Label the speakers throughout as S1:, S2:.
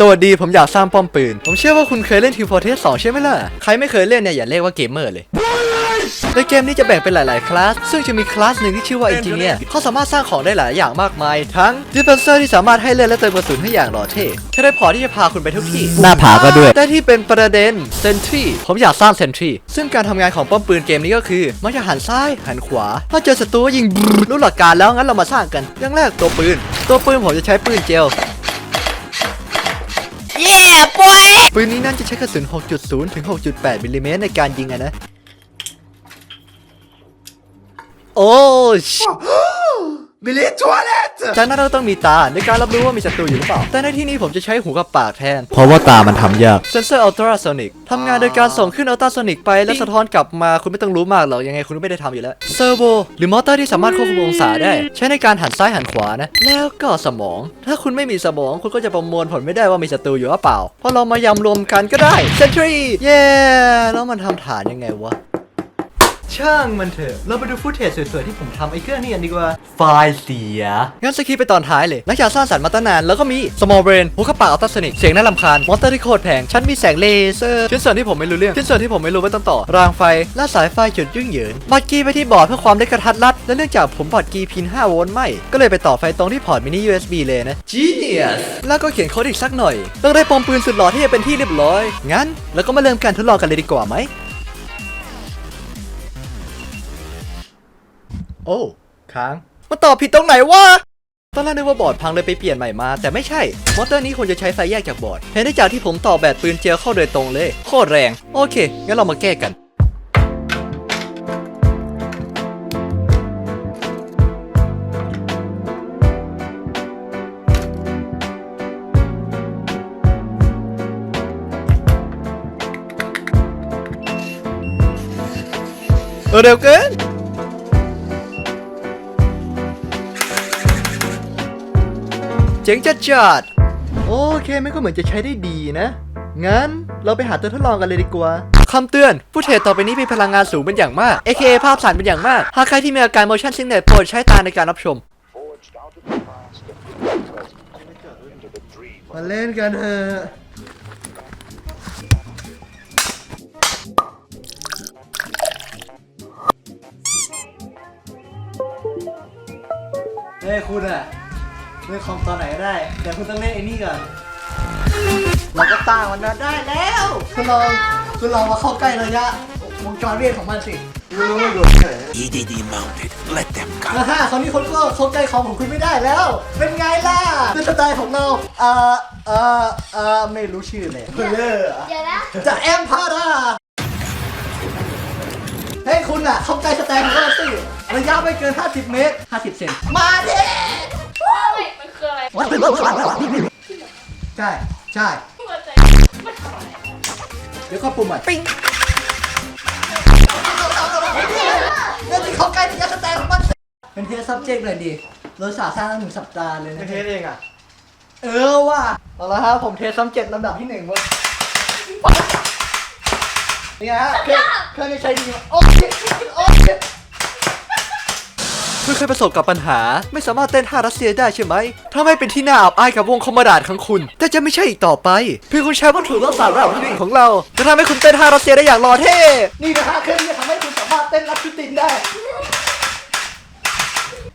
S1: สวัสดีผมอยากสร้างป้อมปืน ผมเชื่อว่าคุณเคยเล่น Team Fortress 2ใช่ไหมล่ะ ใครไม่เคยเล่นเนี่ยอย่าเรียกว่าเกมเมอร์เลยในเกมนี้จะแบ่งเป็นหลาย ๆ คลาส ซึ่งจะมีคลาสหนึ่งที่ชื่อว่า Engineer เขาสามารถสร้างของได้หลายอย่างมากมาย ทั้ง Dispenser ที่สามารถให้เลือดและเติมกระสุนให้อย่างหล่อเท่ใช้ได้พอที่จะพาคุณไปทุกที่
S2: หน้าผาก็ด้วย
S1: แต่ที่เป็นประเด็น Sentry ผมอยากสร้าง Sentry ซึ่งการทำงานของป้อมปืนเกมนี้ก็คือ มันจะหันซ้ายหันขวา ถ้าเจอศัตรูก็ยิงรู้หลักการแล้วงั้นเรามาสร้างกันอย่างแรกตัวปืน ตัวปืนผมจะใช้ปืนเจล
S2: เย้ปอย
S1: ปืนนี้น่าจะใช้กระสุน 6.0 ถึง 6.8 มิลลิเมตรในการยิงอะนะ โอ้ช
S3: Mais les toilettes
S1: จากนั้นเราต้องมีตาในการรับรู้ว่ามีศัตรูอยู่หรือเปล่า แต่ในที่นี้ผมจะใช้หูกับปากแทน
S2: เพราะว่าตามันทำยาก
S1: เซนเซอร์อัลตราโซนิกทำงานโดยการส่งขึ้นอัลตราโซนิกไปแล้วสะท้อนกลับมาคุณไม่ต้องรู้มากหรอกยังไงคุณก็ไม่ได้ทำอยู่แล้วเซอร์โวหรือมอเตอร์ที่สามารถควบคุมองศาได้ ใช้ในการหันซ้ายหันขวานะ แล้วก็สมอง ถ้าคุณไม่มีสมองคุณก็จะประมวลผลไม่ได้ว่ามีศัตรูอยู่หรือเปล่าเพราะเรามายำรวมกันก็ได้เซนทรีเย้แล้วมันทำฐานยังไงวะ ช่างมันเถอะ เราไปดูฟุตเทจสวยๆที่ผมทำไอ้เครื่องนี้กันดีกว่า ไฟล์เสีย งั้นสกีไปตอนท้ายเลยหลังจากสร้างสรรค์มาตั้งนาน แล้วก็มี small brain หัวกระปากอัลตราโซนิกเสียงน่ารำคาญ มอเตอร์ที่โคตรแพง ฉันมีแสงเลเซอร์ ชิ้นส่วนที่ผมไม่รู้เรื่อง ชิ้นส่วนที่ผมไม่รู้ว่าต้องต่อ รางไฟ และสายไฟจุดยุ่งเหยิงบัตรกีไปที่บอร์ดเพื่อความได้กระทัดรัด และเนื่องจากผมบอร์ดกีพิน 5 โวลต์ไม่ ก็เลยไปต่อไฟตรงที่พอร์ตมินิ USB เลยนะ Genius แล้วก็เขียนโค้ดอีกสักหน่อย ต้องได้ปอมปืนสุดหล่อที่จะเป็นที่เรียบร้อย งั้นเราก็มาเริ่มการทดลองกันเลยดีกว่าไหม โอ้ค้างมาตอบผิดตรงไหนวะตอนแรกนึกว่าบอร์ดพังเลยไปเปลี่ยนใหม่มา แต่ไม่ใช่ มอเตอร์นี้ควรจะใช้ไฟแยกจากบอร์ดเห็นได้จากที่ผมต่อแบตปืนเจลเข้าโดยตรงเลย โคตรแรง โอเค งั้นเรามาแก้กันเออเร็วเกิน เจ๋งจัดจัดโอเคไม่ก็เหมือนจะใช้ได้ดีนะ งั้นเราไปหาตัวทดลองกันเลยดีกว่าคำเตือน ผู้เทรดต่อไปนี้มีพลังงานสูงเป็นอย่างมาก AKA ภาพสั่นเป็นอย่างมาก หากใครที่มีอาการ motion sickness โปรดใช้ตาในการรับชม
S4: forged out of the past and from the present into the dream
S1: มาเล่นกันเถอะเฮ้ยคุณอะ เล่นคอมตอนไหนก็ได้ แต่คุณต้องเล่นไอ้นี่ก่อนเราก็ตั้งมันมาได้แล้ว คุณลองคุณลองมาเข้าใกล้ระยะวงจรเวทของมันสิรู้ว่าโดนแผล
S3: EDD mounted. Let them
S1: ฮ่า
S3: come.
S1: ฮ่าคราวนี้คนก็เข้าใกล้คอมของคุณไม่ได้แล้ว เป็นไงล่ะเป็นสไตล์ของเราเอ่อเอ่อเอ่อไม่รู้ชื่อเลยเพลเลอร์
S5: เดี๋ยวนะ
S1: จะแอมพาราเฮ้ยคุณอะเข้าใกล้สไตล์ของเราสิระยะไม่เกิน 50 เมตร 50 เซนมาดิ
S5: ไม่มันคืออะไร
S1: วัด ใช่ใช่
S5: หัวใจมันทำอะไร
S1: เดี๋ยวก็ปุ่มอะปิ้งเนี่ยที่เข้าใกล้ระยะสไตล์ของมันสิเป็นเทส subject เลยดิเราสาสร้างตั้งหนึ่งสัปดาห์เลยนะ
S3: เทสเองอะ
S1: เออว่ะเอาละครับผมเทสซัมเจ็ดลำดับที่หนึ่งเว้ยนี่ฮะเครื่องเครื่องนี้ใช้ดีมากโอเคโอเค เพื่อเคยประสบกับปัญหา ไม่สามารถเต้นท่ารัสเซียได้ใช่ไหมถ้าไม่เป็นที่น่าอับอายกับวงคอมมานดของคุณ แต่จะไม่ใช่อีกต่อไป เพียงคุณใช้วัตถุรักษาระดับที่หนึ่งของเรา จะทำให้คุณเต้นท่ารัสเซียได้อย่างหล่อเท่ นี่นะฮะเครื่องนี้ทำให้คุณสามารถเต้นรับชุตินได้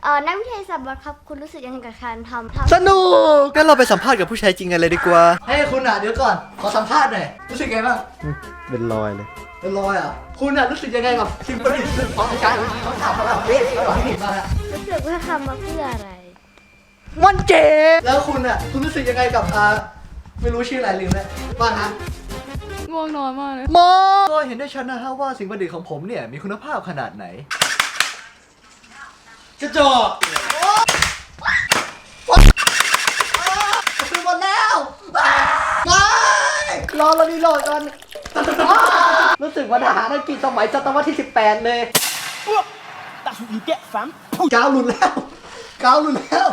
S5: เออนักวิทยาศาสตร์บอสครับ คุณรู้สึกยังไงกับการทำทำ
S1: สนุกงั้นเราไปสัมภาษณ์กับผู้ใช้จริงกันเลยดีกว่าเฮ้ยคุณอะเดี๋ยวก่อน ขอสัมภาษณ์หน่อย รู้สึกไงบ้าง
S2: เป็นรอยเลย
S1: เป็นรอยอะ คุณอะรู้สึกยังไงกับสิ่งประดิษฐ์ของอาจารย์เขาทำ
S5: รู้สึกว่าทำมาเพื่ออะไร
S1: มันเจ๋งแล้วคุณอะ คุณรู้สึกยังไงกับอ่าไม่รู้ชื่ออะไรลืมแล้วบ้างฮะ
S6: ง่วงนอนมากเลย
S1: มอก็เห็นได้ชัดนะฮะว่าสิ่งประดิษฐ์ของผมเนี่ย มีคุณภาพขนาดไหน กระจอกคือหมดแล้วไม่รอเราดีโหลดก่อน รู้สึกว่าทหารอังกฤษสมัยศตวรรษที่ 18 เลย
S7: that you get, fam.
S1: กาวหลุดแล้วกาวหลุดแล้ว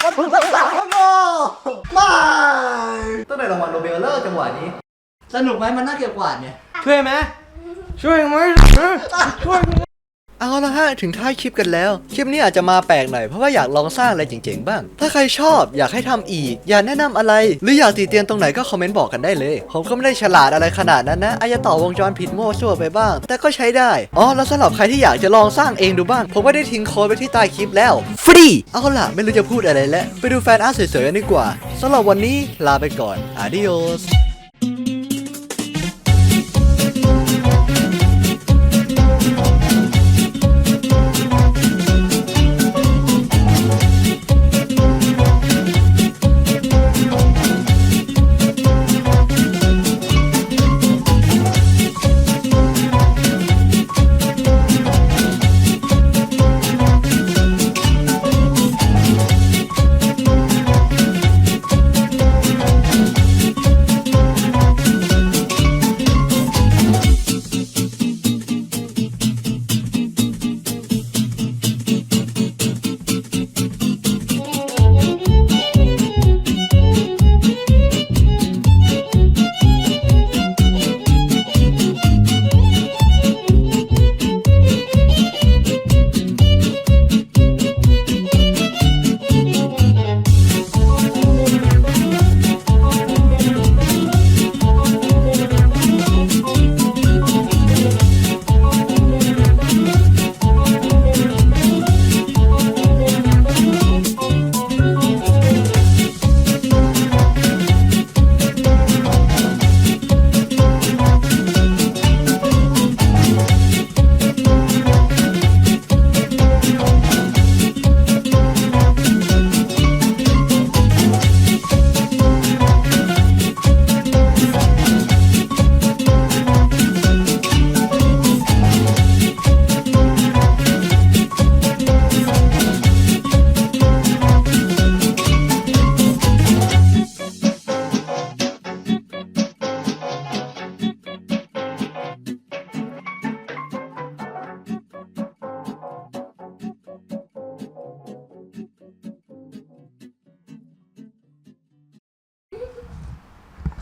S1: โอ้ไม่ต้องได้รางวัลโนเบลเลอร์จังหวะนี้ สนุกไหมมันน่าเกลียดกว่าดเนี่ย
S2: ช่วยไหมช่วยไหมช่วย
S1: เอาละฮะถึงท้ายคลิปกันแล้ว คลิปนี้อาจจะมาแปลกหน่อยเพราะว่าอยากลองสร้างอะไรเจ๋งๆบ้าง ถ้าใครชอบอยากให้ทำอีก อยากแนะนำอะไร หรืออยากติเตียนตรงไหนก็คอมเมนต์บอกกันได้เลย ผมก็ไม่ได้ฉลาดอะไรขนาดนั้นนะอาจจะต่อวงจรผิดโม่ซั่วไปบ้าง แต่ก็ใช้ได้อ๋อแล้วสำหรับใครที่อยากจะลองสร้างเองดูบ้าง ผมก็ได้ทิ้งโค้ดไว้ที่ใต้คลิปแล้ว ฟรีเอาล่ะไม่รู้จะพูดอะไรแล้วไปดูแฟนอาร์ตสวยๆกันดีกว่าสำหรับวันนี้ลาไปก่อน adios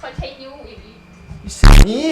S8: เขาใช้นิ้วอย่างนี้
S4: นี่